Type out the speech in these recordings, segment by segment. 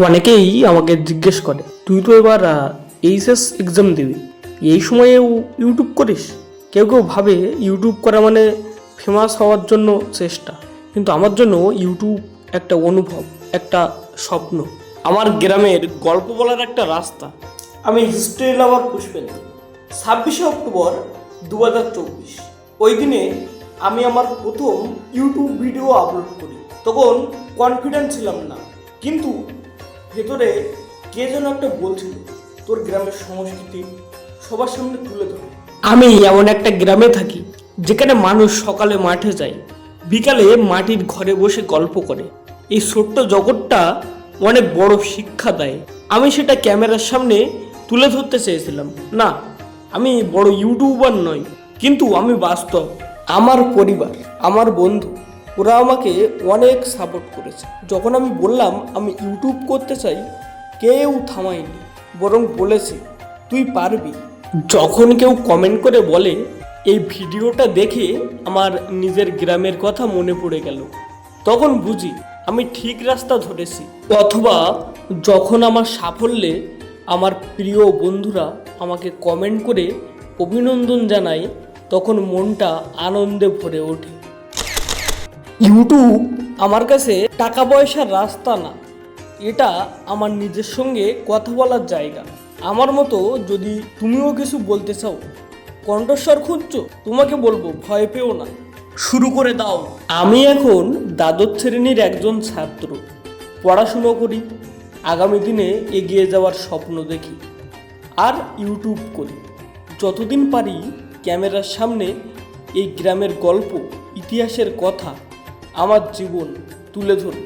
অনেকেই আমাকে জিজ্ঞেস করে, তুই তো এবার এইচএস এক্সাম দিবি, এই সময়ে ইউটিউব করিস? কেউ কেউ ভাবে ইউটিউব করা মানে ফেমাস হওয়ার জন্য চেষ্টা, কিন্তু আমার জন্য ইউটিউব একটা অনুভব, একটা স্বপ্ন। আমার গ্রামের গল্প বলার একটা রাস্তা। আমি হিস্ট্রি লাভার পুষ্পেন্দু ছাব্বিশে অক্টোবর দু হাজার চব্বিশ। ওই দিনে আমি আমার প্রথম ইউটিউব ভিডিও আপলোড করি। তখন কনফিডেন্ট ছিলাম না। কিন্তু ভেতরে কে যেন একটা বলছিল, তোর গ্রামের সংস্কৃতি সবার সামনে তুলে ধর। আমি এমন একটা গ্রামে থাকি, যেখানে মানুষ সকালে মাঠে যায়, বিকালে মাটির ঘরে বসে গল্প করে। এই ছোট্ট জগৎটা অনেক বড় শিক্ষা দেয়। আমি সেটা ক্যামেরার সামনে তুলে ধরতে চেয়েছিলাম। না, আমি বড় ইউটিউবার নই, কিন্তু আমি বাস্তব, আমার পরিবার, আমার বন্ধু। ওরা আমাকে অনেক সাপোর্ট করেছে। যখন আমি বললাম, আমি ইউটিউব করতে চাই, কেউ থামায়নি, বরং বলেছে, তুই পারবি। যখন কেউ কমেন্ট করে বলে, এই ভিডিওটা দেখে আমার নিজের গ্রামের কথা মনে পড়ে গেল। তখন বুঝি, আমি ঠিক রাস্তা ধরেছি। অথবা যখন আমার সাফল্যে আমার প্রিয় বন্ধুরা আমাকে কমেন্ট করে অভিনন্দন জানায়, তখন মনটা আনন্দে ভরে ওঠে। ইউটিউব? আমার কাছে টাকা পয়সার রাস্তা না। এটা আমার নিজের সঙ্গে কথা বলার জায়গা। আমার মতো যদি তুমিও কিছু বলতে চাও, কণ্ঠস্বর খুঁজছো, তোমাকে বলব, ভয় পেও না। শুরু করে দাও। আমি এখন দ্বাদশ শ্রেণির একজন ছাত্র। পড়াশুনো করি, আগামী দিনে এগিয়ে যাওয়ার স্বপ্ন দেখি আর ইউটিউব করি। যতদিন পারি ক্যামেরার সামনে এই গ্রামের গল্প, ইতিহাসের কথা আমার জীবন তুলে ধরব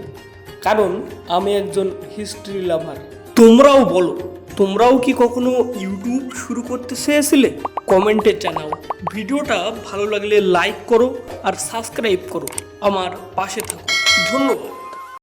কারণ আমি একজন হিস্ট্রি লাভার তোমরাও বলো, তোমরাও কি কখনো ইউটিউব শুরু করতে চেয়েছিলে? কমেন্টে জানাও। ভিডিওটা ভালো লাগলে লাইক করো আর সাবস্ক্রাইব করো। আমার পাশে থাকো। ধন্যবাদ।